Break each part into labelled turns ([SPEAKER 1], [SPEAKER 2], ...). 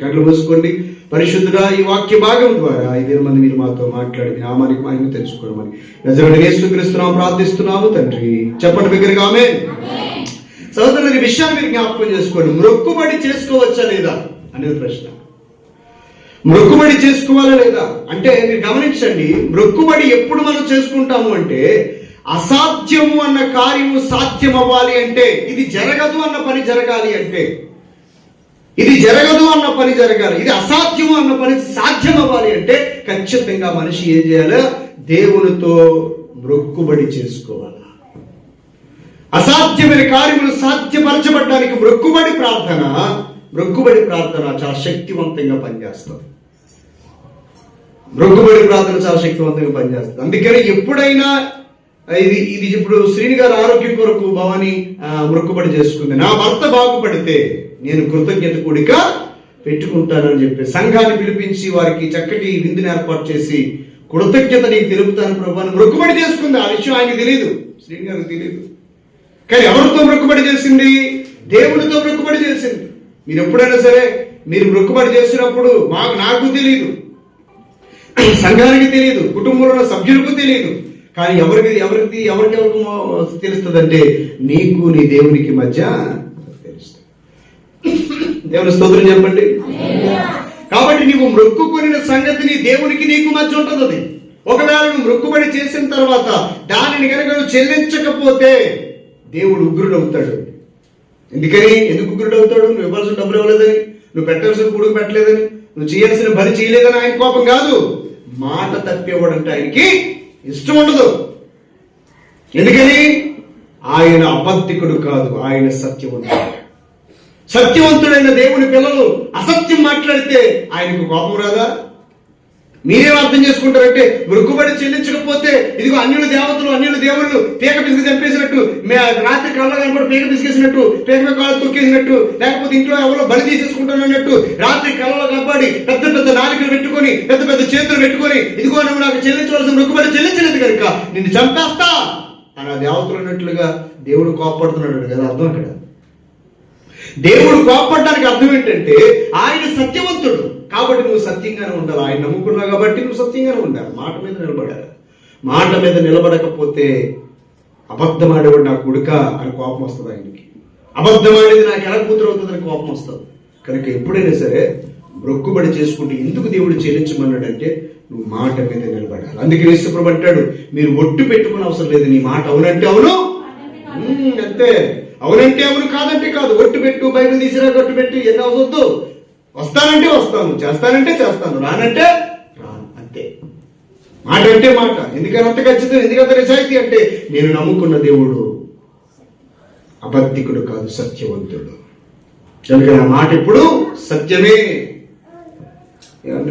[SPEAKER 1] కళ్ళు మూసుకోండి. పరిశుద్ధుడా ఈ వాక్య భాగం ద్వారా ఐదు మంది మీరు మాతో మాట్లాడి నామానికి మహిమ తెలుసుకోవమని నిజమైన యేసుక్రీస్తున్నాము ప్రార్థిస్తున్నాము తండ్రి. చెప్పండి దగ్గరగా ఆమె సహోదరులు ఈ విషయాన్ని మీరు జ్ఞాపకం చేసుకోండి. మొక్కుబడి చేసుకోవచ్చా లేదా అనేది ప్రశ్న. మొక్కుబడి చేసుకోవాలా లేదా? అంటే మీరు గమనించండి మొక్కుబడి ఎప్పుడు మనం చేసుకుంటాము అంటే అసాధ్యము అన్న కార్యము సాధ్యం అవ్వాలి అంటే ఇది జరగదు అన్న పని జరగాలి అంటే ఇది జరగదు అన్న పని జరగాలి. ఇది అసాధ్యము అన్న పని సాధ్యం అవ్వాలి అంటే ఖచ్చితంగా మనిషి ఏం చేయాలి? దేవునితో మొక్కుబడి చేసుకోవాలి. అసాధ్యమైన కార్యములు సాధ్యపరచబడడానికి మొక్కుబడి ప్రార్థన మొక్కుబడి ప్రార్థన చాలా శక్తివంతంగా పనిచేస్తుంది. మొక్కుబడి ప్రార్థన చాలా శక్తివంతంగా పనిచేస్తుంది. అందుకని ఎప్పుడైనా ఇది ఇది ఇప్పుడు శ్రీని గారి ఆరోగ్యం కొరకు భవాని ఆ, మొక్కుబడి చేసుకుంది. నా భర్త బాగుపడితే నేను కృతజ్ఞత కూడిక పెట్టుకుంటానని చెప్పి సంఘాన్ని పిలిపించి వారికి చక్కటి విందుని ఏర్పాటు చేసి కృతజ్ఞత నీకు తెలుపుతాను ప్రభు అని మొక్కుబడి చేసుకుంది. ఆ విషయం ఆయనకి తెలియదు శ్రీని గారికి తెలియదు కానీ ఎవరితో మొక్కుబడి చేసింది? దేవుడితో మొక్కుబడి చేసింది. మీరు ఎప్పుడైనా సరే మీరు మొక్కుబడి చేసినప్పుడు మాకు నాకు తెలియదు సంఘానికి తెలియదు కుటుంబంలో ఉన్న సభ్యులకు తెలియదు కానీ ఎవరికి ఎవరికి ఎవరికి ఎవరికి తెలుస్తుందంటే నీకు నీ దేవునికి మధ్య తెలుస్తుంది. దేవుని స్తోత్రం చెప్పండి. కాబట్టి నీవు మొక్కుకొనిన సంగతి నీ దేవునికి నీకు మధ్య ఉంటుంది అది ఒకవేళ నువ్వు మృక్కుబడి చేసిన తర్వాత దానిని కనుక నువ్వు చెల్లించకపోతే దేవుడు ఉగ్రుడవుతాడు. ఎందుకని? ఎందుకు ఉగ్రుడవుతాడు? నువ్వు ఇవ్వాల్సిన డబ్బులు ఇవ్వలేదని నువ్వు పెట్టాల్సిన కొడుకు పెట్టలేదని నువ్వు చేయాల్సిన పని చేయలేదని ఆయన కోపం కాదు. మాట తప్పివ్వడంటే ఆయనకి ఇష్టం ఉండదు. ఎందుకని? ఆయన అబద్ధికుడు కాదు ఆయన సత్యవంతుడు. సత్యవంతుడైన దేవుని పిల్లలు అసత్యం మాట్లాడితే ఆయనకు కోపం రాదా? మీరేం అర్థం చేసుకుంటారంటే మృక్కుబడి చెల్లించకపోతే ఇదిగో అన్యుల దేవతలు అన్యుల దేవుళ్ళు పీక పిసికి చంపేసినట్టు మే రాత్రి కళ్ళ కనపడి పీక పిసికేసినట్టు పీక కాళ్ళు తొక్కేసినట్టు లేకపోతే ఇంట్లో ఎవరో బలి తీసేసుకుంటానన్నట్టు రాత్రి కళ్ళలో కనపడి పెద్ద పెద్ద నాలుకలు పెట్టుకొని పెద్ద పెద్ద చేతులు పెట్టుకొని ఇదిగో నువ్వు నాకు చెల్లించవలసిన మృక్కుబడి చెల్లించలేదు కనుక నిన్ను చంపేస్తా. అని ఆ దేవతలు అన్నట్లుగా దేవుడు కోపడుతున్నాడు కదా అర్థం అక్కడ? దేవుడు కోపడడానికి అర్థం ఏంటంటే ఆయన సత్యవంతుడు. కాబట్టి నువ్వు సత్యంగానే ఉండాలి. ఆయన నమ్ముకున్నావు కాబట్టి నువ్వు సత్యంగానే ఉండాలి. మాట మీద నిలబడాలి. మాట మీద నిలబడకపోతే అబద్ధమాడేవాడు నా కొడుక అని కోపం వస్తుంది ఆయనకి. అబద్ధమాడేది నాకు ఎలా కూతురు అవుతుందని కోపం వస్తుంది. కనుక ఎప్పుడైనా సరే మొక్కుబడి చేసుకుంటే ఎందుకు దేవుడు చెల్లించమన్నాడంటే నువ్వు మాట మీద నిలబడాలి. అందుకే యేసుప్రభు అంటాడు మీరు ఒట్టు పెట్టుకునే అవసరం లేదు. నీ మాట అవునంటే అవును. అంతే. అవునంటే అవును కాదంటే కాదు. ఒట్టు పెట్టు బైబిల్ తీసిరా ఒట్టు పెట్టి ఎన్ని అవసరద్దు వస్తానంటే వస్తాను చేస్తానంటే చేస్తాను. రానంటే రాను అంతే. మాట అంటే మాట. ఎందుకని అంత ఖచ్చితం? ఎందుకంత నిజాయితీ అంటే నేను నమ్ముకున్న దేవుడు అబద్ధికుడు కాదు సత్యవంతుడు. కనుక నా మాట ఇప్పుడు సత్యమే.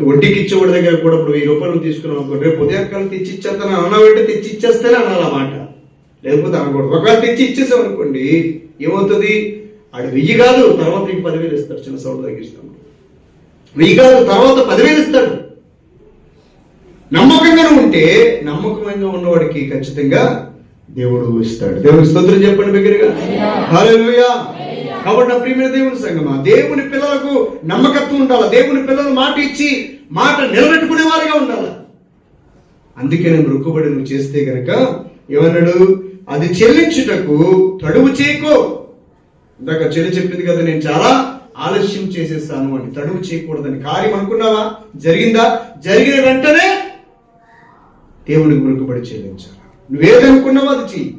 [SPEAKER 1] వడ్డీకి ఇచ్చేవాడి దగ్గర కూడా ఇప్పుడు వెయ్యి రూపాయలు తీసుకున్నాం అనుకో రేపు ఉదయం తెచ్చి ఇచ్చేస్తాను అన్నావంటే తెచ్చి ఇచ్చేస్తేనే అనాలి మాట. లేకపోతే అనకూడదు. ఒకవేళ తెచ్చి ఇచ్చేసాం అనుకోండి ఏమవుతుంది? ఆడు వెయ్యి కాదు తర్వాత నీకు పదివేలు ఇస్తారు చిన్న సౌండ్ తగ్గిస్తాం. వెయ్యి కాదు తర్వాత పదివేలు ఇస్తాడు. నమ్మకంగా ఉంటే నమ్మకంగా ఉన్నవాడికి ఖచ్చితంగా దేవుడు ఇస్తాడు. దేవుని స్తోత్రం చెప్పండి బిగ్గరగా. హల్లెలూయా. కాబట్టి నా ప్రియమైన దేవుని సంగమా దేవుని పిల్లలకు నమ్మకత్వం ఉండాలి? దేవుని పిల్లలు మాట ఇచ్చి మాట నిలబెట్టుకునే వారిగా ఉండాలి? అందుకే నేను రుక్కుబడి నువ్వు చేస్తే గనక ఏమన్నాడు? అది చెల్లించుటకు తడువు చేయకో ఇందాక చెల్లి చెప్పింది కదా నేను చాలా ఆలస్యం చేసేస్తాను అని తడువు చేయకూడదని కార్యం అనుకున్నావా? జరిగిందా? జరిగిన వెంటనే దేవునికి మురుగుబడి చెల్లించాలి. నువ్వేదనుకున్నావా అది చెయ్యి.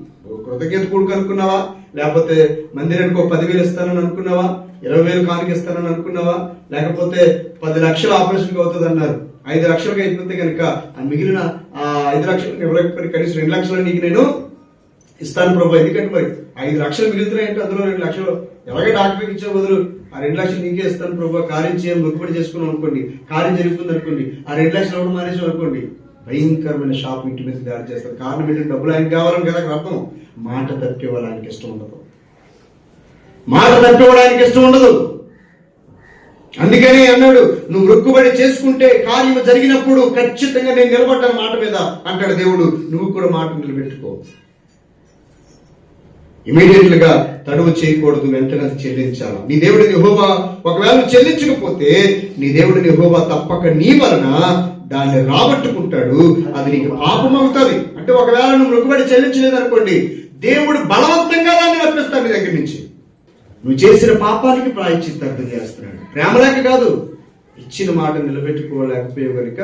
[SPEAKER 1] కృతజ్ఞత కొడుకు అనుకున్నావా? లేకపోతే మందిరానికి ఒక పదివేలు ఇస్తానని అనుకున్నావా? ఇరవై వేలు కానుక ఇస్తానని అనుకున్నావా? లేకపోతే పది లక్షలు ఆపరేషన్కి అవుతుంది అన్నారు ఐదు లక్షలకు అయిపోతే కనుక ఆ మిగిలిన ఆ ఐదు లక్షలకు ఎవరికి కనీసం రెండు లక్షలు నీకు నేను ఇస్తాను ప్రభు. ఎందుకంటే మరి ఐదు లక్షలు మిగులుతున్నాయంటే అందులో రెండు లక్షలు ఎలాగే డాక్టర్ ఇచ్చే బదులు ఆ రెండు లక్షలు నీకే ఇస్తాను ప్రభు. కార్యం చేయం మొక్కుబడి చేసుకున్నాం అనుకోండి కార్యం జరుగుతుంది అనుకోండి ఆ రెండు లక్షలు ఎవరు మానేసాం అనుకోండి భయంకరమైన షాప్ ఇంటి మీద దాడి చేస్తారు. కారణం ఏంటంటే డబ్బులు ఆయనకి కావాలని కదా అర్థం? మాట తప్పివ్వడానికి ఇష్టం ఉండదు. మాట తప్పివ్వడానికి ఇష్టం ఉండదు. అందుకని అన్నాడు నువ్వు మొక్కుబడి చేసుకుంటే కార్యము జరిగినప్పుడు ఖచ్చితంగా నేను నిలబడ్డాను మాట మీద అంటాడు దేవుడు. నువ్వు కూడా మాట నిలబెట్టుకో. ఇమీడియట్గా తడువు చేయకూడదు వెంటనే అది చెల్లించాలి? నీ దేవుడిని యెహోవా ఒకవేళ చెల్లించకపోతే నీ దేవుడిని యెహోవా తప్పక నీ వలన దాన్ని రాబట్టుకుంటాడు. అది నీకు పాపం అవుతుంది. అంటే ఒకవేళ నువ్వు మొక్కుబడి చెల్లించలేదు అనుకోండి దేవుడు బలవంతంగా దాన్ని రప్పిస్తాడు నీ దగ్గర నుంచి. నువ్వు చేసిన పాపానికి ప్రాయశ్చిత్తార్థం చేస్తున్నాడు. ప్రేమ లేక కాదు ఇచ్చిన మాట నిలబెట్టుకోలేకపోయే కనుక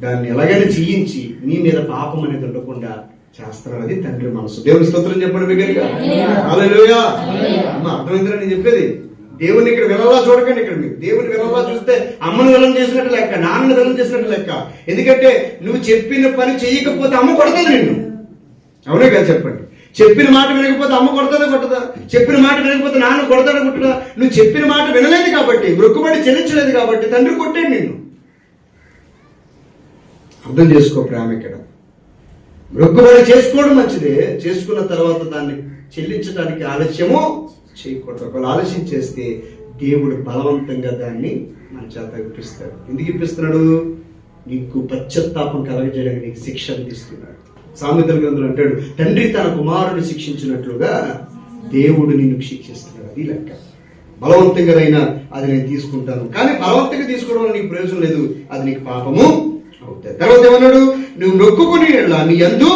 [SPEAKER 1] దాన్ని ఎలాగైనా చేయించి నీ మీద పాపం అనేది ఉండకుండా చేస్తున్నాడు అది తండ్రి మనసు. దేవుని స్తోత్రం చెప్పండి హల్లెలూయా అమ్మ అర్థమైందిరా నేను చెప్పేది? దేవుని ఇక్కడ వినలా చూడకండి ఇక్కడ మీరు. దేవుని వినలా చూస్తే అమ్మను విలం చేసినట్టు లెక్క నాన్నను విలం చేసినట్టు లెక్క. ఎందుకంటే నువ్వు చెప్పిన పని చేయకపోతే అమ్మ కొడుతుంది నిన్ను. అవునే కదా చెప్పండి. చెప్పిన మాట వినకపోతే అమ్మ కొడతాదా కొట్టదా? చెప్పిన మాట వినకపోతే నాన్న కొడతాడా కొట్టదా నువ్వు చెప్పిన మాట వినలేదు కాబట్టి మృక్కుబడి చెల్లించలేదు కాబట్టి తండ్రి కొట్టాడు నిన్ను. అర్థం చేసుకో ప్రేమ ఇక్కడ. మృక్కుబడి చేసుకోవడం మంచిదే. చేసుకున్న తర్వాత దాన్ని చెల్లించడానికి ఆలస్యము చేయకూడదు. ఒకవేళ ఆలస్యం చేస్తే దేవుడు బలవంతంగా దాన్ని మన చేత ఇప్పిస్తాడు ఎందుకు ఇప్పిస్తున్నాడు? నీకు పశ్చాత్తాపం కలగజేయడానికి నీకు శిక్ష అందిస్తున్నాడు సామెతల గ్రంథులు అంటాడు తండ్రి తన కుమారుని శిక్షించినట్లుగా దేవుడు నిన్ను శిక్షిస్తున్నాడు. అది లెక్క. బలవంతంగా అయినా అది నేను తీసుకుంటాను. కానీ బలవంతంగా తీసుకోవడం వల్ల నీకు ప్రయోజనం లేదు. అది నీకు పాపము అవుతాయి తర్వాత ఏమన్నాడు? నువ్వు నొక్కుకుని నీ అందు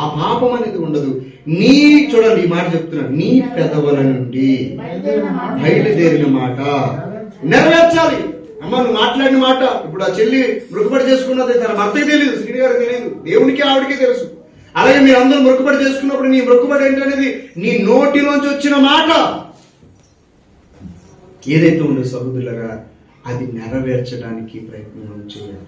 [SPEAKER 1] ఆ పాపం అనేది ఉండదు. నీ చూడండి ఈ మాట చెప్తున్నాను. నీ పెదవుల నుండి బయలుదేరిన మాట నెరవేర్చాలి. అమ్మ నువ్వు మాట్లాడిన మాట. ఇప్పుడు ఆ చెల్లి మృగపడి చేసుకున్నది తన భర్తకి తెలియదు శ్రీని గారికి తెలియదు దేవునికి ఆవిడకి తెలుసు. అలాగే మీరు అందరూ మృక్కుబడి చేసుకున్నప్పుడు నీ మృక్కుబడి ఏంటనేది నీ నోటిలోంచి వచ్చిన మాట. ఏదైతే ఉందో సహోదరులరా అది నెరవేర్చడానికి ప్రయత్నం చేయాలి.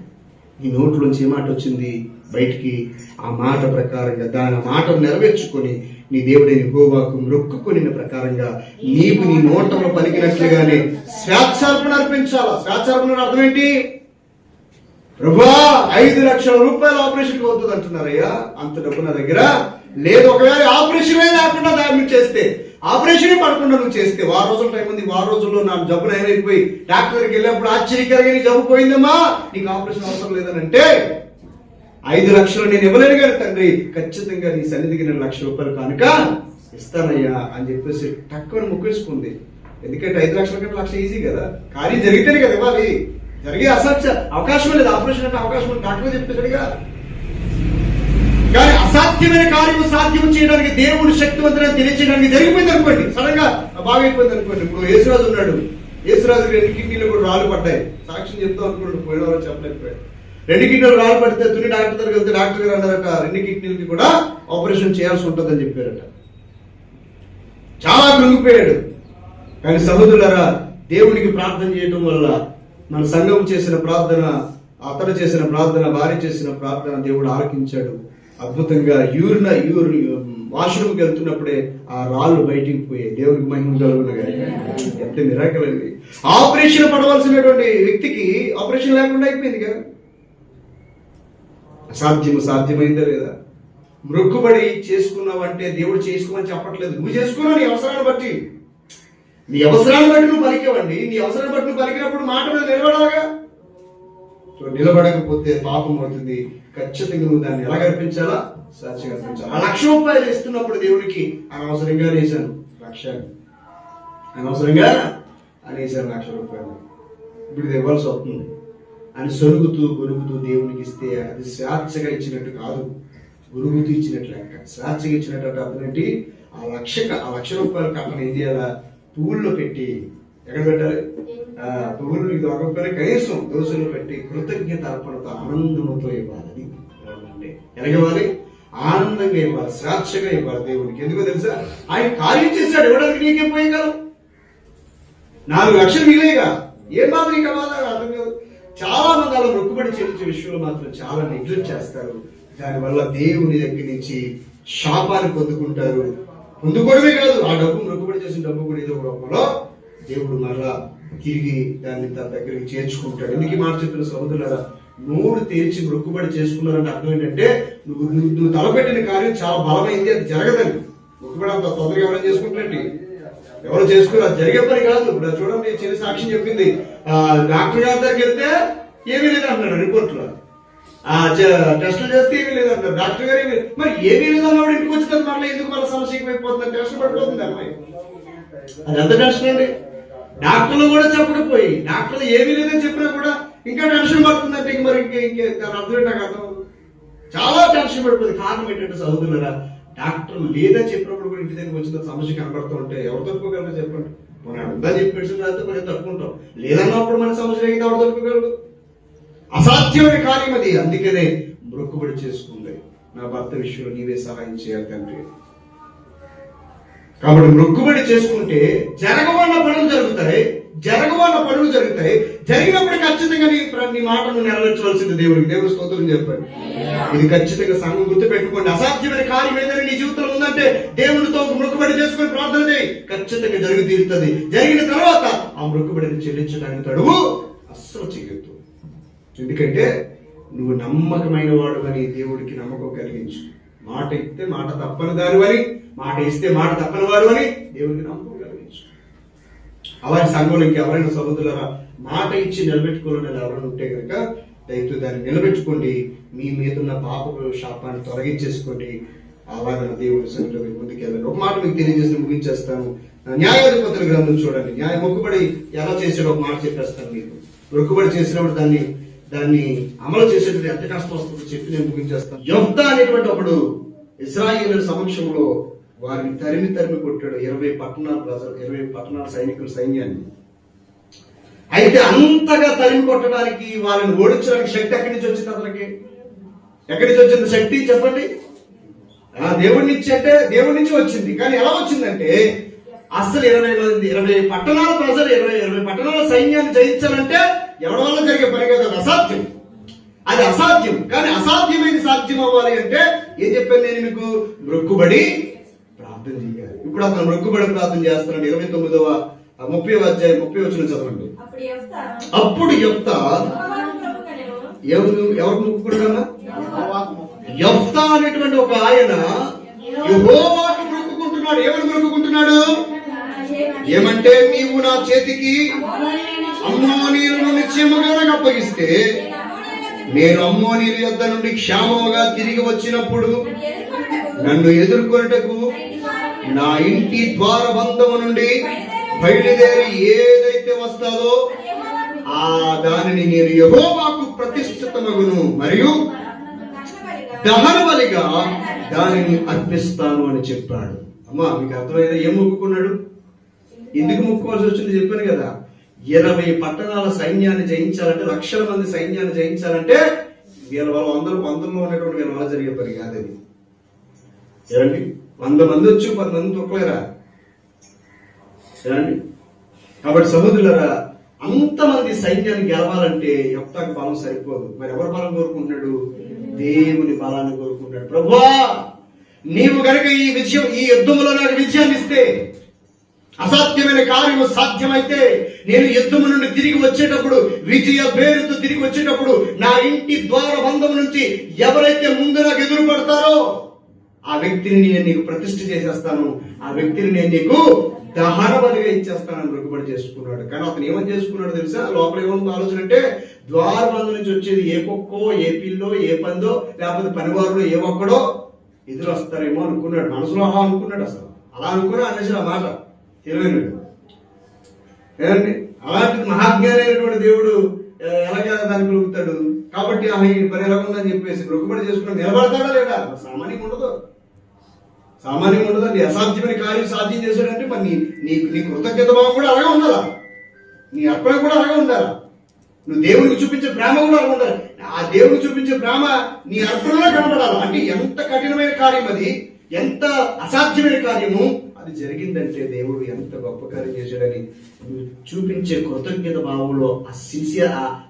[SPEAKER 1] నీ నోట్లోంచి ఏ మాట వచ్చింది బయటికి ఆ మాట ప్రకారంగా దాని మాట నెరవేర్చుకొని నీ దేవుడైన గోవాకు మొక్కుకొని ప్రకారంగా నీవు నీ నోటలో పలికినట్లుగానే స్వేచ్ఛార్పణ అర్పించాలా? స్వేచ్ఛార్పణ అర్థం ఏంటి? ప్రభా ఐదు లక్షల రూపాయల ఆపరేషన్ అవుతుంది అంటున్నారయ్యా. అంత డబ్బు నా దగ్గర లేదు. ఒకవేళ ఆపరేషన్ లేకుండా దాన్ని చేస్తే ఆపరేషన్ పడకుండా నువ్వు చేస్తే. వారం రోజుల టైం ఉంది వారం రోజుల్లో నా జబ్బు నయమైపోయి డాక్టర్ దగ్గరికి వెళ్ళినప్పుడు ఆశ్చర్యకరంగా నీ జబ్బు పోయిందమ్మా. నీకు ఆపరేషన్ అవసరం లేదని అంటే ఐదు లక్షలు నేను ఇవ్వలేను కానీ తండ్రి ఖచ్చితంగా నీ సన్నిధికి నేను లక్ష రూపాయలు కనుక ఇస్తానయ్యా అని చెప్పేసి టక్కుని ముక్కేసుకుంది. ఎందుకంటే ఐదు లక్షల కంటే లక్ష ఈజీ కదా. కానీ జరిగితేనే కదా ఇవ్వాలి. జరిగే అసాధ్య అవకాశం లేదు ఆపరేషన్ అంటే అవకాశం ఉంది. డాక్టర్ చెప్పేసాడుగా కానీ అసాధ్యమైన కార్యము సాధ్యం చేయడానికి దేవుడు శక్తివంతుడని తెలియచేయడానికి జరిగిపోయింది అనుకోండి. సడన్గా బాగైపోయింది అనుకోండి. ఇప్పుడు యేసురాజు ఉన్నాడు. యేసురాజు రెండు కిడ్నీలు కూడా రాళ్ళు పడ్డాయి. సాక్ష్యం చెప్తాం అనుకున్నాడు పోయిన వారు చెప్పలేకపోయాడు. రెండు కిడ్నీలు రాళ్ళు పడితే తుని డాక్టర్ దగ్గరికి వెళ్తే డాక్టర్ గారు అన్నారట రెండు కిడ్నీలకి కూడా ఆపరేషన్ చేయాల్సి ఉంటుందని చెప్పారట. చాలా కృంగిపోయాడు. కానీ సహోదరులారా దేవునికి ప్రార్థన చేయడం వల్ల మన సంఘం చేసిన ప్రార్థన అతడు చేసిన ప్రార్థన భార్య చేసిన ప్రార్థన దేవుడు ఆలకించాడు. అద్భుతంగా యూరిన యూరి వాష్రూమ్కి వెళ్తున్నప్పుడే ఆ రాళ్ళు బయటికి పోయాయి. దేవుడికి మహిమ కలుగునగా ఎంత మిరాకల్ అండి. ఆపరేషన్ పడవలసినటువంటి వ్యక్తికి ఆపరేషన్ లేకుండా అయిపోయింది కదా. అసాధ్యం సాధ్యమైందా లేదా? మృక్కుబడి చేసుకున్నావంటే దేవుడు చేసుకోమని చెప్పట్లేదు. నువ్వు చేసుకున్నావు నీ అవసరాన్ని బట్టి. నీ అవసరాన్ని బట్టి నువ్వు పలికేవండి. నీ అవసరాన్ని బట్టి నువ్వు పలికినప్పుడు మాట మీద నిలబడాలిగా. సో నిలబడకపోతే పాపం అవుతుంది. ఖచ్చితంగా నువ్వు దాన్ని ఎలా కనిపించాలా? సాక్షిగా కనిపించాలి. ఆ లక్ష రూపాయలు ఇస్తున్నప్పుడు దేవుడికి అనవసరంగా నేసాను లక్ష. అనవసరంగా అనేసాను లక్ష రూపాయలు. ఇప్పుడు ఇది ఇవ్వాల్సి వస్తుంది. అని సొరుగుతూ గొరుగుతూ దేవునికి ఇస్తే అది స్వేచ్ఛగా ఇచ్చినట్టు కాదు. గురుగుతూ ఇచ్చినట్లు. లెక్క స్వేచ్ఛగా ఇచ్చినట్టు అంటే అర్థం ఏంటి? ఆ లక్ష ఆ లక్ష రూపాయలకు అతను ఏం చేయాలా? పూల్లో పెట్టి ఎక్కడ పెట్టాలి? ఆ పువ్వులు ఇది కనీసం దోశలు పెట్టి కృతజ్ఞత అర్పణతో ఆనందముతో ఇవ్వాలి ఎరగవాలి అంటే ఆనందంగా ఇవ్వాలి స్వేచ్ఛగా ఇవ్వాలి దేవునికి. ఎందుకో తెలుసా? ఆయన కార్యం చేశాడు. ఇవ్వడానికి నీకేం పోయగలవు నాలుగు లక్షలు మిగిలేగా. ఏం మాత్రం ఇంకా అర్థం కాదు. చాలా మంది అలా మొక్కుబడి చెల్లించే విషయంలో మాత్రం చాలా నెగ్లెక్ట్ చేస్తారు. దానివల్ల దేవుని దగ్గర నుంచి శాపాన్ని పొందుకుంటారు. పొందుకోవడమే కాదు ఆ డబ్బు మొక్కుబడి చేసిన డబ్బు కూడా ఏదో ఒక రూపంలో దేవుడు మరలా తిరిగి దాన్ని తన దగ్గరికి చేర్చుకుంటాడు. ఎందుకు మాట చెప్పిన సహోదరులారా? నోరు తెరిచి మొక్కుబడి చేసుకున్నారంటే అర్థం ఏంటంటే నువ్వు నువ్వు నువ్వు తలపెట్టిన కార్యం చాలా బలమైంది అది జరగదని మొక్కుబడి అంత తొందరగా ఎవరైనా చేసుకుంటారండి? ఎవరు చేసుకోరు అది జరిగే పని కాదు. ఇప్పుడు చూడండి చిన్న సాక్ష్యం చెప్పింది. ఆ, డాక్టర్ గారి దగ్గరికి వెళ్తే ఏమీ లేదు అన్నాడు రిపోర్ట్లో. ఆ చ- టెస్టులు చేస్తే ఏమీ లేదంటారు డాక్టర్ గారు ఏమీ మరి ఏమీ లేదన్నప్పుడు ఇంటికి వచ్చిన మళ్ళీ ఎందుకు మళ్ళీ సమస్య ఎక్కువైపోతుంది టెస్ట్ పడిపోతుంది అమ్మాయి అది ఎంత టెన్షన్ అండి? డాక్టర్లు కూడా చెప్పకపోయి డాక్టర్లు ఏమీ లేదని చెప్పినా కూడా ఇంకా టెన్షన్ పడుతుందంటే ఇంక మరి ఇంకే ఇంకే దాని అర్థం నాకు అర్థం చాలా టెన్షన్ పడిపోతుంది కారణం ఏంటంటే చదువుతున్నారా డాక్టర్ లేదని చెప్పినప్పుడు కూడా ఇంటి దగ్గర వచ్చిన సమస్య కనబడుతూ ఉంటే ఎవరు తట్టుకోగలరో చెప్పండి. మనం ఉందని చెప్పి మెడిసిన్ రాస్తే కొంచెం తప్పుకుంటాం లేదన్నప్పుడు మన సమస్య అయితే ఎవరు తప్పుకోగలరు అసాధ్యమైన కార్యం అది. అందుకనే మొక్కుబడి చేసుకుంది. నా భర్త విషయంలో నీవే సహాయం చేయాలి తండ్రి. కాబట్టి మొక్కుబడి చేసుకుంటే జరగవన్న పనులు జరుగుతాయి జరగవన్న పనులు జరుగుతాయి. జరిగినప్పుడు ఖచ్చితంగా నీ నీ మాటను నెరవేర్చవలసింది దేవుడికి దేవుడు స్తోత్రం చెప్పండి. ఇది ఖచ్చితంగా సంఘం గుర్తు పెట్టుకోండి అసాధ్యమైన కార్యం ఏదైనా నీ జీవితంలో ఉందంటే దేవునితో మొక్కుబడి చేసుకుని ప్రార్థన చేయి. ఖచ్చితంగా జరిగి తీరుతుంది. జరిగిన తర్వాత ఆ మొక్కుబడిని చెల్లించడానికి తడువు అస్సలు చేయొద్దు ఎందుకంటే నువ్వు నమ్మకమైన వాడు అని దేవుడికి నమ్మకం కలిగించు. మాట ఇస్తే మాట తప్పని దాని అని మాట ఇస్తే మాట తప్పని వారు అని దేవుడికి నమ్మకం కలిగించు. అలాంటి సంఘంలో ఎవరైనా సహోదరులరా మాట ఇచ్చి నిలబెట్టుకోవాలని ఎవరైనా ఉంటే కనుక దయతో దాన్ని నిలబెట్టుకోండి. మీ మీద ఉన్న పాప శాపాన్ని తొలగించేసుకోండి. ఆవాదన దేవుడి సంఘంలో మీరు ముందుకెళ్ళండి. ఒక మాట మీకు తెలియజేసి ముగించేస్తాను. న్యాయాధిపతుల గ్రంథం చూడండి. న్యాయ మొక్కుబడి ఎలా చేసాడో ఒక మాట చెప్పేస్తాను మీకు. మొక్కుబడి చేసినప్పుడు దాన్ని దాన్ని అమలు చేసేటువంటి ఎంత కష్టం వస్తుందో చెప్పి నేను ముగించేస్తాను. యొప్తా అనేటువంటి ఒకడు ఇస్రాయేల్ సమక్షంలో వారిని తరిమి తరిమి కొట్టాడు. ఇరవై పట్టణాల ప్రజలు ఇరవై పట్టణాల సైనికుల సైన్యాన్ని. అయితే అంతగా తరిమి కొట్టడానికి వాళ్ళని ఓడించడానికి శక్తి ఎక్కడి నుంచి వచ్చింది అతనికి? ఎక్కడి నుంచి వచ్చింది శక్తి? చెప్పండి. ఆ దేవుడి నుంచి అంటే దేవుడి నుంచి వచ్చింది. కానీ ఎలా వచ్చిందంటే అసలు ఇరవై మంది ఇరవై పట్టణాల ప్రజలు ఇరవై ఇరవై పట్టణాల సైన్యాన్ని జయించాలంటే ఎవరి వల్ల జరిగే పని కాదు అది అసాధ్యం. అది అసాధ్యం. కానీ అసాధ్యమైనది సాధ్యం అవ్వాలి అంటే ఏం చెప్పాను నేను మీకు? మొక్కుబడి ప్రార్థన చేయాలి. ఇప్పుడు అతను మొక్కుబడి ప్రార్థన చేస్తున్నాడు. ఇరవై తొమ్మిదవ ముప్పై అధ్యాయం ముప్పై వచ్చిన చదవండి.
[SPEAKER 2] అప్పుడు
[SPEAKER 1] చెప్తా. ఎవరు ఎవరు మొక్కుకున్నాడన్నా యెఫ్తా అనేటువంటి ఒక ఆయన యెహోవాకు మొక్కుకుంటున్నాడు. ఏమని మొక్కుకుంటున్నాడు? ఏమంటే? నీవు నా చేతికి అమ్మోనీయులను నిశ్చయముగా నాకు అప్పగిస్తే నేను అమ్మోనీయుల యొద్ద నుండి క్షేమముగా తిరిగి వచ్చినప్పుడు నన్ను ఎదుర్కొనుటకు నా ఇంటి ద్వార బంధము నుండి బయలుదేరి ఏదైతే వస్తాదో ఆ దానిని నేను యహోవాకు ప్రతిష్ఠితమగును. మరియు దహన బలిగా దానిని అర్పిస్తాను అని చెప్పాడు. అమ్మా మీకు అర్థమైందా? ఏం మొక్కుకున్నాడు? ఎందుకు మొక్కుకోవాల్సి వచ్చింది చెప్పాను కదా. ఇరవై పట్టణాల సైన్యాన్ని జయించాలంటే లక్షల మంది సైన్యాన్ని జయించాలంటే వీళ్ళ వాళ్ళ వందల వందల్లో ఉన్నటువంటి వీళ్ళ వల్ల జరిగే పని కాదది ఏమండి? వంద మంది వచ్చి పది మంది తొక్కలేరా? ఏమండి? కాబట్టి సముద్రులరా అంతమంది సైన్యాన్ని గెలవాలంటే యొక్తాకి బలం సరిపోదు. మరి ఎవరి బలం కోరుకుంటున్నాడు? దేవుని బలాన్ని కోరుకుంటాడు ప్రభా నీవు కనుక ఈ విజయం ఈ యుద్ధంలో నాకు విజయాన్ని ఇస్తే అసాధ్యమైన కార్యము సాధ్యమైతే నేను యుద్ధము నుండి తిరిగి వచ్చేటప్పుడు విజయ పేరుతో తిరిగి వచ్చేటప్పుడు నా ఇంటి ద్వార బంధం నుంచి ఎవరైతే ముందు నాకు ఎదురు పడతారో ఆ వ్యక్తిని నేను నీకు ప్రతిష్ఠ చేసేస్తాను. ఆ వ్యక్తిని నేను నీకు దహన బలిగా ఇచ్చేస్తానని రుగుబడి చేసుకున్నాడు. కానీ అతను ఏమని చేసుకున్నాడు తెలుసా? లోపల ఏమన్నా ఆలోచన అంటే ద్వారబంధం నుంచి వచ్చేది ఏ కుక్కో ఏ పిల్లో ఏ పందో లేకపోతే పనివారులో ఏ ఒక్కడో ఎదురు వస్తారేమో అనుకున్నాడు. మనసులో అలా అనుకున్నాడు అసలు. అలా అనుకుని అనేసి ఆ మాట. తెలివైనడు ఏమండి అలాంటి మహాజ్ఞానైనటువంటి దేవుడు ఎలాగ దాన్ని కలుగుతాడు కాబట్టి ఆమె ఈ పని ఎలా ఉందని చెప్పేసి మొక్కుబడి చేసుకుని నిలబడతాడా లేదా? సామాన్యం ఉండదు. సామాన్యం ఉండదు అసాధ్యమైన కార్యం సాధ్యం చేశాడంటే మరి నీ నీ నీ కృతజ్ఞత భావం కూడా అలాగే ఉండాలా? నీ అర్పణ కూడా అలాగే ఉండాలా? నువ్వు దేవునికి చూపించే ప్రేమ కూడా అలాగే ఉండాలి? ఆ దేవునికి చూపించే ప్రేమ నీ అర్పణలో కనపడాలి అంటే ఎంత కఠినమైన కార్యం అది? ఎంత అసాధ్యమైన కార్యము? అది జరిగిందంటే దేవుడు ఎంత గొప్ప కార్యం చేశాడని చూపించే కృతజ్ఞత భావంలో ఆ శిష్య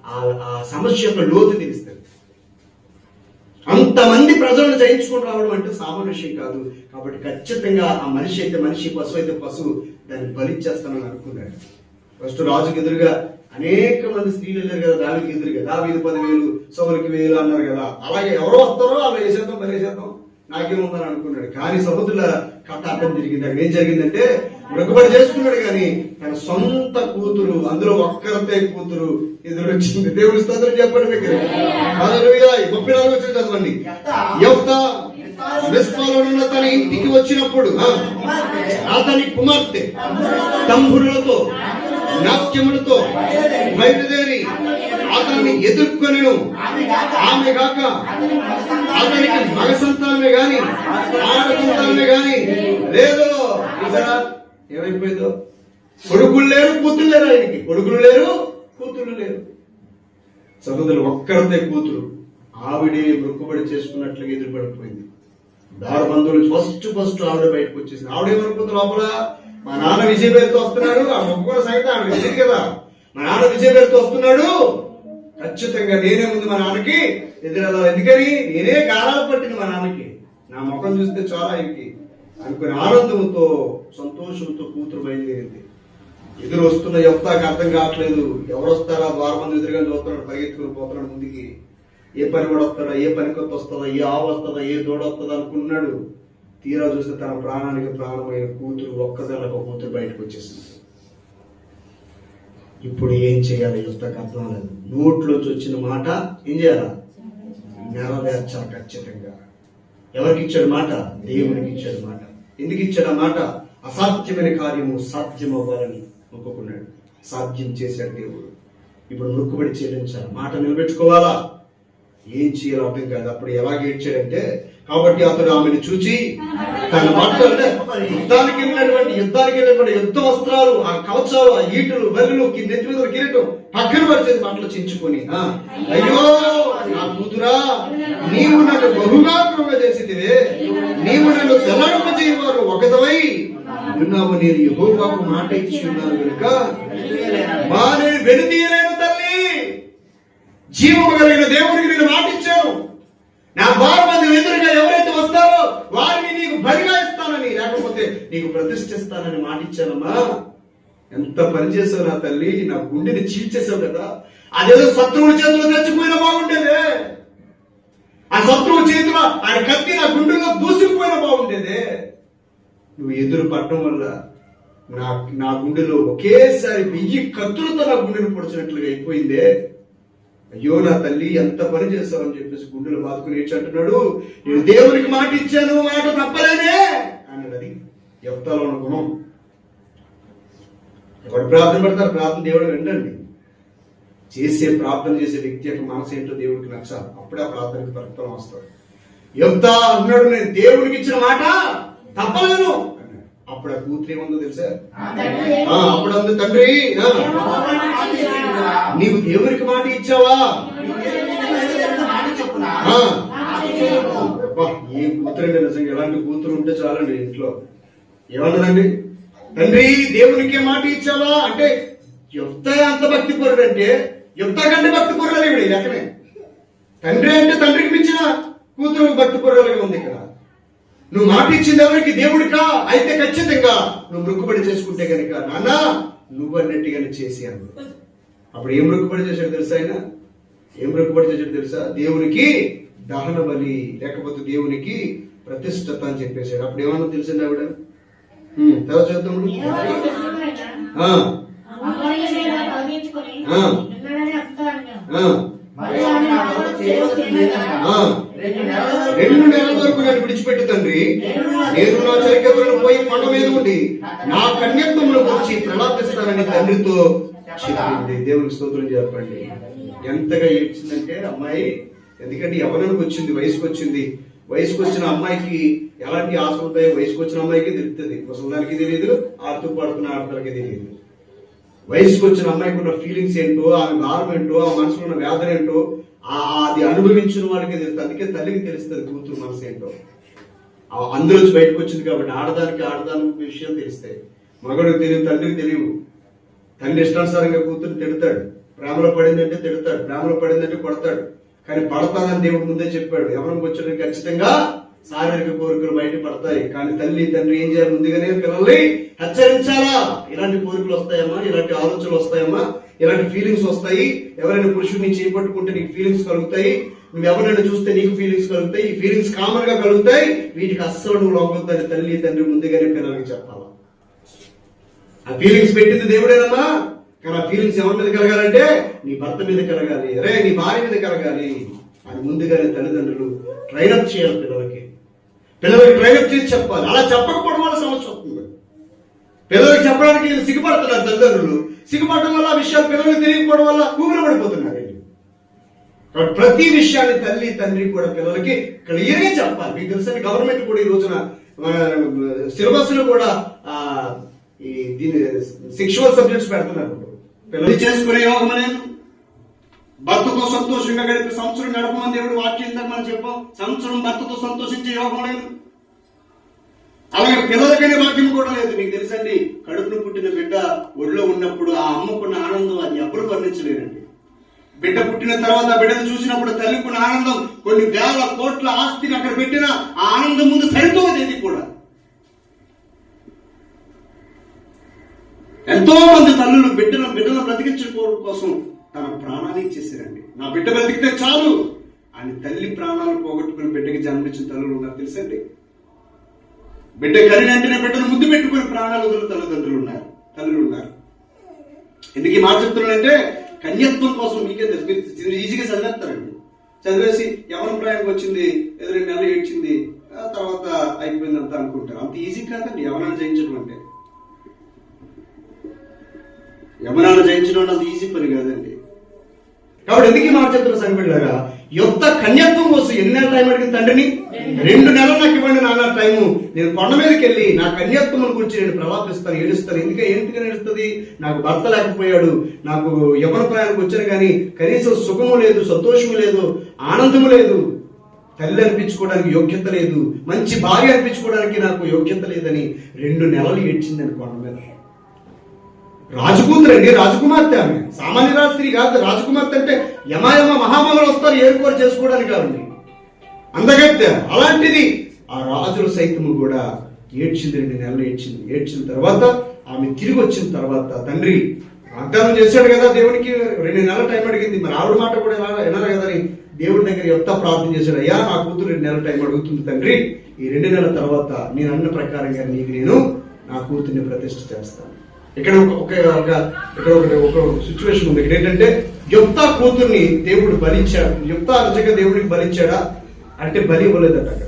[SPEAKER 1] ఆ- సమస్య యొక్క లోతు తెలుస్తుంది. అంతమంది ప్రజలను జయించుకొని రావడం అంటే సామాన్య విషయం కాదు. కాబట్టి ఖచ్చితంగా ఆ మనిషి అయితే మనిషి పశువు అయితే పశువు దాన్ని బలిచ్చేస్తానని అనుకున్నాడు. ఫస్ట్ రాజుకి ఎదురుగా అనేక మంది స్త్రీలు వెళ్ళారు కదా దానికి ఎదురుగా. దావీదు పదివేలు సోమరికి వేలు అన్నారు కదా. అలాగే ఎవరో వస్తారో అలా వేసేద్దాం మరి వేసేద్దాం నాకేముందని అనుకున్నాడు. కానీ సహోదరుల కథ అర్థం జరిగింది. అక్కడ ఏం జరిగిందంటే మృగబడి చేసుకున్నాడు కానీ తన సొంత కూతురు అందులో ఒక్కరితే కూతురు ఎదురు వచ్చింది. దేవుడి స్తోత్రం చెప్పండి మీకు. ముప్పై నాలుగు వచ్చిన చదవండి. తన ఇంటికి వచ్చినప్పుడు ఆ, అతని కుమార్తె తంబురులతో నాట్యములతో బయలుదేరి అతన్ని ఎదుర్కొనిను. ఆమె గాక అతనికి మగ సంతానమే గాని ఆడ సంతానమే గాని లేదు. ఏమైపోయిందో? కొడుకులు లేరు కూతురు లేరు ఆయనకి. కొడుకులు లేరు కూతురు లేరు. సహోదరులు ఒక్కరితే కూతురు. ఆవిడే మృక్కుబడి చేసుకున్నట్లుగా ఎదురుపడిపోయింది. దారి బంధువులు ఫస్ట్ ఫస్ట్ ఆవిడ బయటకు వచ్చేసింది. ఆవిడ ఏమనుకుంది లోపల? మా నాన్న విజయ పేరుతో వస్తున్నాడు ఆ మొక్కుల సంగతి ఆమె తెలియదు కదా. మా నాన్న విజయ పేరుతో వస్తున్నాడు. ఖచ్చితంగా నేనే ముందు మా నాన్నకి ఎదురెళ్ళాలి ఎందుకని? నేనే గారాలు పట్టింది మా నాన్నకి. నా ముఖం చూస్తే చాలా ఆయనకి అనుకుని ఆనందంతో సంతోషంతో కూతురు బయలుదేరింది. ఎదురు వస్తున్న యొక్తాకి అర్థం కావట్లేదు. ఎవరు వస్తారా? ద్వారం మంది ఎదురుగా చూస్తున్నాడు పరిగెత్తుకుని పోతున్నాడు ముందుకి. ఏ పని కూడా వస్తాడా? ఏ పని కొత్త వస్తుందా? ఏ ఆవు వస్తుందా? ఏ దూడ వస్తుందా అనుకున్నాడు. తీరా చూస్తే తన ప్రాణానికి ప్రాణమైన కూతురు ఒక్కదానికి ఒక కూతురు బయటకు వచ్చేసింది. ఇప్పుడు ఏం చేయాలి యుద్ధకు అర్థం లేదు నోట్లోంచి వచ్చిన మాట ఏం చేయాలా? నెరవేర్చాలి ఖచ్చితంగా. ఎవరికి ఇచ్చాడు మాట? దేవునికి ఇచ్చాడు మాట. ఎందుకు ఇచ్చాడు మాట? అసాధ్యమైన కార్యము సాధ్యం అవ్వాలని మొక్కుకున్నాడు. సాధ్యం చేశాడు దేవుడు. ఇప్పుడు మొక్కుబడి చెల్లించాలి మాట నిలబెట్టుకోవాలా? ఏం చేయాలో అర్థం కాదు. అప్పుడు ఎలాగ ఏడ్చాడంటే కాబట్టి అతడు ఆమెను చూచి తన బట్టలు యుద్ధానికి వెళ్ళినటువంటి యుద్ధానికి వెళ్ళినటువంటి యుద్ధ వస్త్రాలు ఆ కవచాలు ఆ ఈటులు బల్లులు నెత్తి మీద కిరీటం పక్కన పరిచేది బట్టలు చించుకొని అయ్యో నా కూతురా నీవు నన్ను బహుగా కృప నీవు నన్ను తెల్లడప చేయవారు ఒకదవై ఉన్నావు నేను యహోవాకు మాట ఇచ్చి ఉన్నాను కనుక మా నేను వెనుతీయలేను తల్లి. జీవము కలిగిన దేవునికి నేను మాటిచ్చాను నా భార్య మంది ఎదురుగా ఎవరైతే వస్తారో వారిని నీకు బలిగా ఇస్తానని లేకపోతే నీకు ప్రతిష్ఠిస్తానని మాటిచ్చానమ్మా. ఎంత పని చేసావు నా తల్లి? నా గుండెని చీల్చేసావు కదా. అదేదో శత్రువుల చేతిలో చచ్చిపోయినా బాగుండేదే. ఆ శత్రువు చేతిలో ఆయన కత్తి నా గుండెలో దూసుకుపోయినా బాగుండేదే. నువ్వు ఎదురు పడటం వల్ల నా నా గుండెలో ఒకేసారి వెయ్యి కత్తులతో నా గుండెను పొడిచినట్లుగా అయిపోయిందే. అయ్యో నా తల్లి ఎంత పని చేస్తావని చెప్పేసి గుండెలు బాదుకుని ఏడ్చంటున్నాడు నేను దేవునికి మాట ఇచ్చాను మాట తప్పలేనే అన్నాడు అది ఉన్న గుణం. ఎవరు ప్రార్థన పెడతారు? ప్రార్థన దేవుడు వినండి. చేసే ప్రార్థన చేసే వ్యక్తి యొక్క మనసు ఏంటో దేవుడికి నచ్చాలి అప్పుడే ఆ ప్రార్థనకి ప్రతిఫలం వస్తాడు చెప్తా అన్నాడు నేను దేవుడికి ఇచ్చిన మాట తప్పలేను అప్పుడు ఆ కూతురు ఏముందో తెలుసా? ఆ, అప్పుడు అందు తండ్రి నీవు దేవుడికి మాట ఇచ్చావా? ఏ కూతురు నిజంగా? ఎలాంటి కూతురు ఉంటే చాలండి ఇంట్లో. ఏమన్నదండి తండ్రి దేవునికి మాట ఇచ్చావా? అంటే యుక్త అంత భక్తి పరుడు అంటే యుక్త కంటే భక్తి పరుడు ఇవి లెక్కనే తండ్రి అంటే తండ్రికి మించిన కూతురు భక్తి పరుడుగా ఉంది ఇక్కడ. నువ్వు మాట ఇచ్చింది ఎవరికి? దేవుడికా? అయితే ఖచ్చితంగా నువ్వు మృక్కుబడి చేసుకుంటే కనుక నాన్న నువ్వు అన్నట్టుగానే చేసి అన్నాడు. అప్పుడు ఏం మృక్కుబడి చేశాడు తెలుసా ఆయన? ఏం మృక్కుబడి చేశాడు తెలుసా? దేవునికి దహన బలి లేకపోతే దేవునికి ప్రతిష్టత అని చెప్పేశాడు. అప్పుడు ఏమన్నా తెలిసింది ఆవిడ? తర్వాత చూద్దాం ఆ, ఆ, రెండు నెలల వరకు నన్ను విడిచిపెట్టు తండ్రి. నేను నా చరిత్రను పోయి కొండ మీద ఉండి నా కన్యత్వమును గురించి ప్రలాపిస్తానని తండ్రితో చెప్పింది దేవుని స్తోత్రం చెప్పండి. ఎంతగా ఏడ్చిందంటే అమ్మాయి ఎందుకంటే ఎవరికి వచ్చింది వయసుకు వచ్చింది వయసుకు వచ్చిన అమ్మాయికి ఎలాంటి ఆశలు ఉంటాయో వయసుకు వచ్చిన అమ్మాయికి తెలుస్తుంది ముసలానికి తెలియదు ఆడుతూ పడుతున్న ఆడపిల్లకి తెలియదు వయసుకు వచ్చిన అమ్మాయికి ఉన్న ఫీలింగ్స్ ఏంటో ఆమె భారం ఏంటో ఆ మనసులో ఉన్న వేదన ఏంటో ఆ అది అనుభవించిన వాళ్ళకి తెలుస్తుంది అందుకే తల్లికి తెలుస్తుంది కూతురు మనసు ఏంటో. ఆ బయటకు వచ్చింది కాబట్టి ఆడదానికి ఆడదానికి విషయం తెలుస్తాయి. మగడు తెలియదు తండ్రికి తెలియవు. తండ్రి ఇష్టానుసారంగా కూతురు తిడతాడు. ప్రేమలో పడిందంటే తిడతాడు. ప్రేమలో పడిందంటే కొడతాడు. కానీ పడతానని దేవుడు ముందే చెప్పాడు. ఎవరికి వచ్చిన ఖచ్చితంగా శారీరక కోరికలు బయట పడతాయి. కానీ తల్లి తండ్రి ఏం చేయాలి? ముందుగానే పిల్లల్ని హెచ్చరించాలా? ఇలాంటి కోరికలు వస్తాయమ్మా ఇలాంటి ఆలోచనలు వస్తాయమ్మా ఇలాంటి ఫీలింగ్స్ వస్తాయి. ఎవరైనా పురుషుడిని చేపట్టుకుంటే నీకు ఫీలింగ్స్ కలుగుతాయి. నువ్వు ఎవరైనా చూస్తే నీకు ఫీలింగ్స్ కలుగుతాయి. ఈ ఫీలింగ్స్ కామన్గా కలుగుతాయి. వీటికి అస్సలు నువ్వు లోపొద్దని తల్లి తండ్రి ముందుగానే పిల్లలకి చెప్పాలా? ఆ ఫీలింగ్స్ పెట్టింది దేవుడేనమ్మా. కానీ ఆ ఫీలింగ్స్ ఎవరి మీద కలగాలంటే నీ భర్త మీద కలగాలి. అరే నీ భార్య మీద కలగాలి. అని ముందుగానే తల్లిదండ్రులు ట్రైనప్ చేయాలి పిల్లలకి. పిల్లలకి ట్రైనప్ చేసి చెప్పాలి. అలా చెప్పకపోవడం వల్ల సమస్య వస్తుంది. పిల్లలకి చెప్పడానికి సిగ్గుపడుతున్నారు తల్లిదండ్రులు. సిగ్గుపడటం వల్ల ఆ విషయాలు పిల్లలకు తెలియకపోవడం వల్ల ఊపిరి పడిపోతున్నారు. కాబట్టి ప్రతి విషయాన్ని తల్లి తండ్రి కూడా పిల్లలకి క్లియర్గా చెప్పాలి. మీకు తెలుసండి గవర్నమెంట్ కూడా ఈ రోజున సిలబస్లో కూడా ఆ, ఈ దీని సెక్షువల్ సబ్జెక్ట్స్ పెడుతున్నారు. పెళ్ళి చేసుకునే యోగం లేదు భర్తతో సంతోషంగా గడిపి సంవత్సరం గడపమని దేవుడు వాక్యం మనం చెప్పాం. సంవత్సరం భర్తతో సంతోషించే యోగం లేదు అలాగే పిల్లలకనే వాక్యం కూడా లేదు. మీకు తెలుసండి కడుపును పుట్టిన బిడ్డ ఒళ్ళో ఉన్నప్పుడు ఆ అమ్మకున్న ఆనందం అది ఎవరు వర్ణించలేరండి. బిడ్డ పుట్టిన తర్వాత బిడ్డను చూసినప్పుడు తల్లికున్న ఆనందం కొన్ని వేల కోట్ల ఆస్తిని అక్కడ పెట్టిన ఆ ఆనందం ముందు సరితోది కూడా. ఎంతో మంది తల్లులు బిడ్డను బిడ్డను బ్రతికించుకోవడం కోసం తన ప్రాణాన్ని ఇచ్చేసారండి నా బిడ్డ బ్రతికితే చాలు. అని తల్లి ప్రాణాలు పోగొట్టుకుని బిడ్డకి జన్మించిన తల్లులు ఉన్నారు తెలుసండి? బిడ్డ కరిని బిడ్డను ముద్దు పెట్టుకుని ప్రాణాలు వదిలిన తల్లిదండ్రులు ఉన్నారు. తల్లులు ఉన్నారు. ఎందుకు ఈ మాట చెప్తున్నానంటే కన్యత్వం కోసం మీకే తెలుసు. మీరు ఈజీగా చదివేస్తారండి. చదివేసి ఎవరి ప్రాయానికి వచ్చింది ఎదురు నెల ఏడ్చింది తర్వాత అయిపోయిందంతా అనుకుంటారు. అంత ఈజీ కాదండి ఎవరైనా జయించడం అంటే. యమనాన్ని జయించడం అంత ఈజీ పని కాదండి. కాబట్టి ఎందుకు మాట చెప్తున్న సంగతిలాగా యొక్క కన్యత్వం కోసం ఎన్ని నెలల టైం అడిగింది తండ్రిని? రెండు నెలలు నాకు ఇవ్వండి నాన్న టైము నేను కొండ మీదకి వెళ్ళి నా కన్యత్వం గురించి నేను ప్రలాపిస్తాను ఏడుస్తాను. ఎందుకే ఎందుకని ఏడుస్తుంది? నాకు భర్త లేకపోయాడు నాకు యవన ప్రాయానికి వచ్చాను కానీ కనీసం సుఖము లేదు సంతోషము లేదు ఆనందము లేదు. తల్లి అనిపించుకోవడానికి యోగ్యత లేదు మంచి భార్య అనిపించుకోవడానికి నాకు యోగ్యత లేదని రెండు నెలలు ఏడ్చిందని కొండ మీద రాజకూతురు అండి రాజకుమార్తె ఆమె. సామాన్య రాజస్త్రీ కాదు రాజకుమార్తె అంటే యమాయమ మహామహులు వస్తారు ఏర్పాటు చేసుకోవడానికి కాదండి అందగత్తె. అలాంటిది ఆ రాజుల సైతము కూడా ఏడ్చింది రెండు నెలలు ఏడ్చింది. ఏడ్చిన తర్వాత ఆమె తిరిగి వచ్చిన తర్వాత తండ్రి వాగ్దానం చేశాడు కదా దేవునికి రెండు నెలల టైం అడిగింది. మరి ఆవిడ మాట కూడా ఎలా వినాలి కదా అని దేవుడి దగ్గర ఎంత ప్రార్థన చేశాడు. అయ్యా నా కూతురు రెండు నెలల టైం అడుగుతుంది తండ్రి. ఈ రెండు నెలల తర్వాత నేను అన్న ప్రకారంగా నీకు నేను నా కూతుర్ని ప్రతిష్ఠ చేస్తాను. ఇక్కడ ఒక ఒక- ఇక్కడ ఒక సిచ్యువేషన్ ఉంది. ఇక్కడ ఏంటంటే యుక్త కూతుర్ని దేవుడు బలించాడు. యుక్త నిజంగా దేవుడికి బలించాడా? అంటే బలి ఇవ్వలేదట అక్కడ.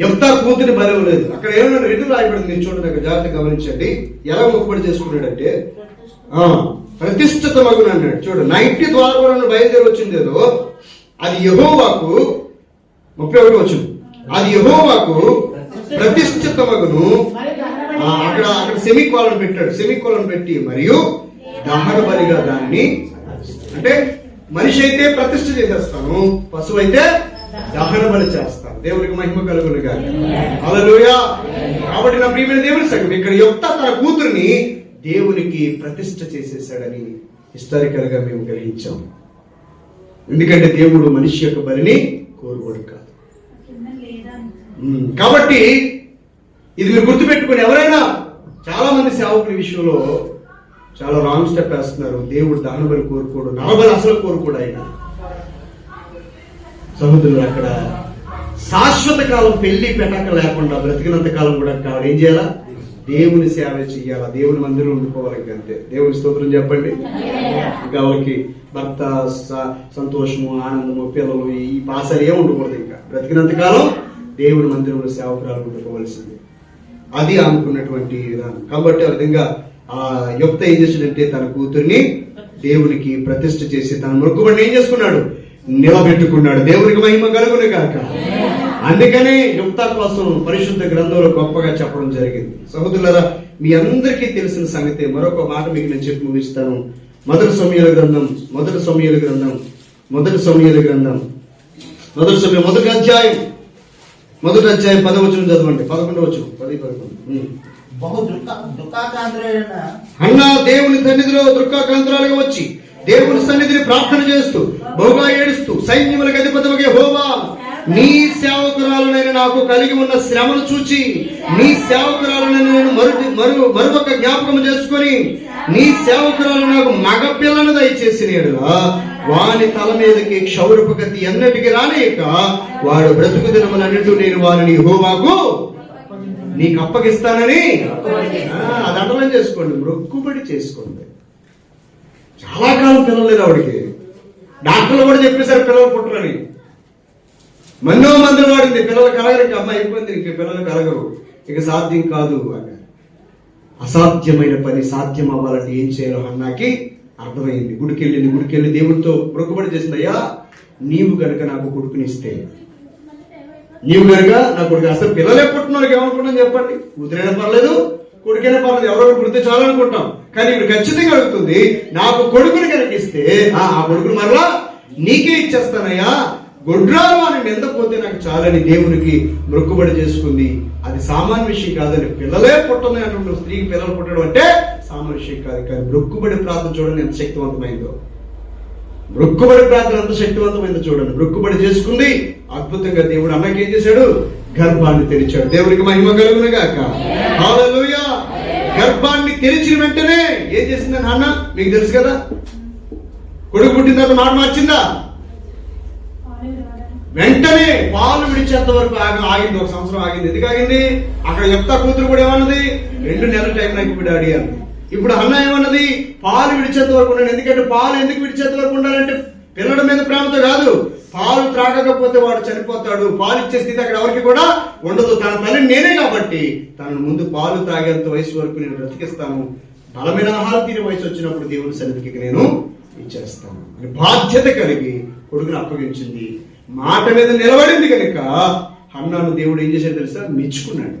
[SPEAKER 1] యుక్త కూతుర్ని బలి ఇవ్వలేదు. అక్కడ ఏమన్నా రెండు రాయబడింది నేను చూడండి అక్కడ జాగ్రత్త గమనించండి. ఎలా మొక్కుబడి చేసుకున్నాడంటే ఆ ప్రతిష్ఠిత మగును అన్నాడు. చూడు నైన్టీ ద్వారములను బయలుదేరి వచ్చింది ఏదో అది యహోవాకు ముప్పై ఒకటి వచ్చింది. అది యహోవాకు ప్రతిష్ఠిత మగును అక్కడ అక్కడ సెమికోలను పెట్టాడు. సెమికోలను పెట్టి మరియు దహన బలిగా దాన్ని అంటే మనిషి అయితే ప్రతిష్ఠ చేసేస్తాను పశువు అయితే దహన బలి చేస్తాను. దేవుడికి మహిమ కలుగును అలలుయా కాబట్టి నా ప్రియమైన దేవుని సంగం ఇక్కడ యొక్క తన కూతుర్ని దేవునికి ప్రతిష్ఠ చేసేసాడని హిస్టారికల్గా మేము గ్రహించాం. ఎందుకంటే దేవుడు మనిషి యొక్క బలిని కోరుకోడు కాదు. కాబట్టి ఇది మీరు గుర్తుపెట్టుకుని ఎవరైనా చాలా మంది సేవకుల విషయంలో చాలా రాంగ్ స్టెప్ వేస్తున్నారు. దేవుడు దహనబలి కోరుకోడు. నలబలి అసలు కోరుకోడు ఆయన. సముద్రులు అక్కడ శాశ్వత కాలం పెళ్ళి పెట్టక లేకుండా బ్రతికినంత కాలం కూడా కావాలి ఏం చేయాలా? దేవుని సేవ చేయాలా దేవుని మందిరం ఉండిపోవాలి అంతే. దేవుని స్తోత్రం చెప్పండి. ఇంకా వాళ్ళకి భర్త స- సంతోషము ఆనందము పిల్లలు ఈ పాసాలు ఏమి ఉండకూడదు ఇంకా. బ్రతికినంత కాలం దేవుని మందిరంలో సేవకురాలు ఉండిపోవలసింది. అది అనుకున్నటువంటి విధానం. కాబట్టి ఆ విధంగా ఆ యుక్త ఏం చేసాడంటే తన కూతుర్ని దేవునికి ప్రతిష్ఠ చేసి తన మొక్కుబడిని ఏం చేసుకున్నాడు? నిలబెట్టుకున్నాడు. దేవునికి మహిమ కలుగును కాక అందుకనే యుక్త కోసం పరిశుద్ధ గ్రంథంలో గొప్పగా చెప్పడం జరిగింది. సహోదరులరా మీ అందరికీ తెలిసిన సంగతి మరొక మాట మీకు నేను చెప్పి ముగిస్తాను. మొదటి సమయాల గ్రంథం మొదటి సమయాల గ్రంథం మొదటి సమయాల గ్రంథం. మొదటి సమయం మొదటి అధ్యాయం. మొదటి అధ్యాయం పదవచనం చదవండి. పదకొండవచ్చు పది పదకొండు.
[SPEAKER 3] బహు
[SPEAKER 1] అన్న. దేవుని సన్నిధిలో దుఃఖాకాంతరాలుగా వచ్చి దేవుని సన్నిధిని ప్రార్థన చేస్తూ బహుగా ఏడుస్తూ సైన్యములకు అధిపతిగా హోవా. నీ సేవకురాలునైన నాకు కలిగి ఉన్న శ్రమను చూచి నీ సేవకురాలునైన నేను మరు మరు మరొక జ్ఞాపకం చేసుకొని నీ సేవకురాలు నాకు మగ పిల్లను దయచేసిన ఎడలా వాని తల మీదకి క్షౌరపగతి ఎన్నటికి రానేక వాడు బ్రతుకు దినములన్నట్టు నేను వారిని హోమాకు నీకు అప్పగిస్తానని. అది అండలం చేసుకోండి మొక్కుబడి చేసుకోండి. చాలా కాలం పిల్లలు లేదు ఆవిడకి. డాక్టర్లు కూడా చెప్పేశారు పిల్లలు పుట్టరని మన్నో మంది వాడు పిల్లలు కలగరు ఇక అమ్మాయి అయిపోయింది ఇంక పిల్లలు కలగరు ఇక సాధ్యం కాదు అన్నారు అసాధ్యమైన పని సాధ్యం అవ్వాలంటే ఏం చేయాలో అన్నాకి అర్థమైంది. గుడికెళ్ళింది గుడికెళ్ళి దేవుడితో మొక్కుబడి చేసింది అయ్యా నీవు గనక నాకు కొడుకునిస్తే నీవు గనక నా కొడుకు అసలు పిల్లలు ఎప్పుడున్నారు ఏమనుకుంటాం చెప్పండి. కుదిరైన పర్లేదు కొడుకైనా పర్లేదు ఎవరో ఒకరు చాలనుకుంటాం అనుకుంటాం. కానీ ఇక్కడ ఖచ్చితంగా అడుగుతుంది నాకు కొడుకుని కనిపిస్తే ఇస్తే ఆ ఆ కొడుకుని మరలా నీకే ఇచ్చేస్తానయ్యా గొడ్రాలు అని నిందపోతే నాకు చాలని దేవునికి మొక్కుబడి చేసుకుంది. అది సామాన్య విషయం కాదని పిల్లలే పుట్టని అటువంటి స్త్రీకి పిల్లలు పుట్టడం అంటే సామాన్య విషయం కాదు. కానీ మొక్కుబడి ప్రార్థన చూడండి ఎంత శక్తివంతమైందో. మృక్కుబడి ప్రార్థన ఎంత శక్తివంతమైందో చూడండి. మృక్కుబడి చేసుకుంది. అద్భుతంగా దేవుడు అన్నకి ఏం చేశాడు? గర్భాన్ని తెరిచాడు. దేవునికి మహిమ కలుగును గాక. గర్భాన్ని తెరిచిన వెంటనే ఏం చేసిందని అన్న మీకు తెలుసు కదా? కొడుకు పుట్టిన తర్వాత మాట మార్చిందా? వెంటనే పాలు విడిచేంత వరకు ఆగింది ఒక సంవత్సరం ఆగింది. ఎందుకు ఆగింది? అక్కడ చెప్తా కూతురు కూడా ఏమన్నది? రెండు నెలల టైం నాకు ఇప్పుడు డాడీ అంది ఇప్పుడు అన్న ఏమన్నది? పాలు విడిచేంత వరకు ఉండండి ఎందుకంటే పాలు ఎందుకు విడిచేంత వరకు ఉండాలంటే పిల్లల మీద ప్రేమతో కాదు. పాలు త్రాగకపోతే వాడు చనిపోతాడు. పాలు ఇచ్చే స్థితి అక్కడ ఎవరికి కూడా ఉండదు. తన తల్లి నేనే కాబట్టి తనను ముందు పాలు తాగేంత వయసు వరకు నేను బ్రతికిస్తాను. బలమైన ఆహారం తినే వయసు వచ్చినప్పుడు దేవుని సన్నిధికి నేను ఇచ్చేస్తాను అని బాధ్యత కలిగి కొడుకుని అప్పగించింది మాట మీద నిలబడింది కనుక హన్నాను దేవుడు ఏం చేశాడు తెలుసా? మెచ్చుకున్నాడు.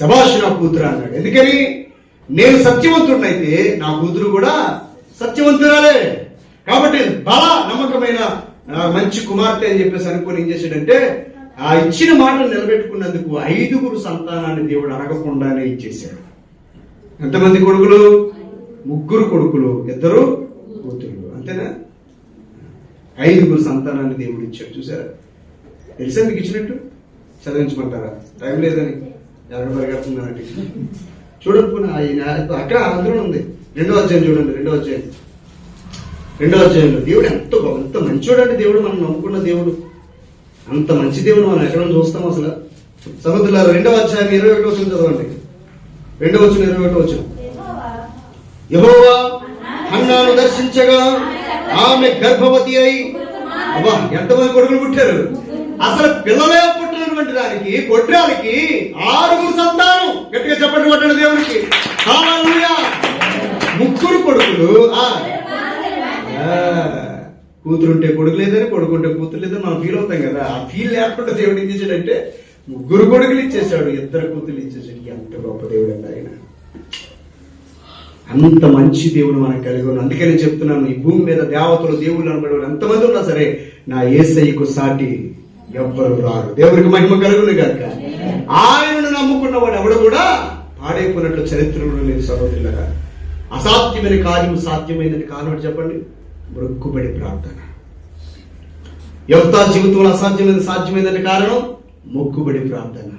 [SPEAKER 1] శభాష్ నా కూతురు అన్నాడు. ఎందుకని? నేను సత్యవంతుడినైతే నా కూతురు కూడా సత్యవంతురాలే. కాబట్టి బల నమ్మకమైన మంచి కుమార్తె అని చెప్పేసి అనుకుని ఏం చేశాడంటే ఆ ఇచ్చిన మాటను నిలబెట్టుకున్నందుకు ఐదుగురు సంతానాన్ని దేవుడు అడగకుండానే ఇచ్చేశాడు. ఎంతమంది కొడుకులు? ముగ్గురు కొడుకులు. ఇద్దరు కూతురు అంతేనా? ఐదుగురు సంతానాన్ని దేవుడు ఇచ్చాడు చూసారా తెలుసా మీకు ఇచ్చినట్టు? చదివించమంటారా? టైం లేదని ఎవరు పరిగెడుతున్నారంటే చూడకపోయినా అక్కడ అందులో ఉంది. రెండో అధ్యాయం చూడండి రెండో అధ్యాయం. రెండో అధ్యాయంలో దేవుడు ఎంత ఎంత అంటే దేవుడు మనం నమ్ముకున్న దేవుడు. అంత మంచి దేవుడు మనం ఎక్కడ చూస్తాం అసలు? సముద్రులారు రెండవ అధ్యాయం ఇరవై ఒకటి వచ్చిన చదవండి. రెండవ వచ్చిన ఇరవై ఒకటి వచ్చిన
[SPEAKER 2] యెహోవా
[SPEAKER 1] దర్శించగా ఆమె గర్భవతి అయి అబ్బా ఎంతమంది కొడుకులు పుట్టారు? అసలు పిల్లలే పుట్టినటువంటి దానికి కొట్టాలకి ఆరుగురు సంతానం. గట్టిగా చెప్పండి పట్టాడు దేవునికి. ముగ్గురు కొడుకులు. ఆ. కూతురుంటే కొడుకు లేదని కొడుకుంటే కూతురు లేదని మనం ఫీల్ అవుతాం కదా. ఆ ఫీల్ లేకుండా దేవుడు ఏం చేశాడంటే ముగ్గురు కొడుకులు ఇచ్చేసాడు ఇద్దరు కూతురు ఇచ్చేసాడు ఎంత గొప్ప దేవుడు అంటే ఆయన. అంత మంచి దేవుడు మనకు కలిగి ఉన్నాం అందుకే నేను చెప్తున్నాను ఈ భూమి మీద దేవతలు దేవుళ్ళు అనబడేవారు ఎంతమంది ఉన్నా సరే నా ఏసయ్యకు సాటి ఎవ్వరు రారు. దేవుడికి మహిమ కలుగును కనుక ఆయనను నమ్ముకున్నవాడు ఎవడు కూడా పాడైపోయినట్లు చరిత్రలో లేదు సహోదరులగా అసాధ్యమైన కార్యం సాధ్యమైనది కారణం చెప్పండి. మృక్కుబడి ప్రార్థన. యువత జీవితంలో అసాధ్యమైన సాధ్యమైనది కారణం మొక్కుబడి ప్రార్థన.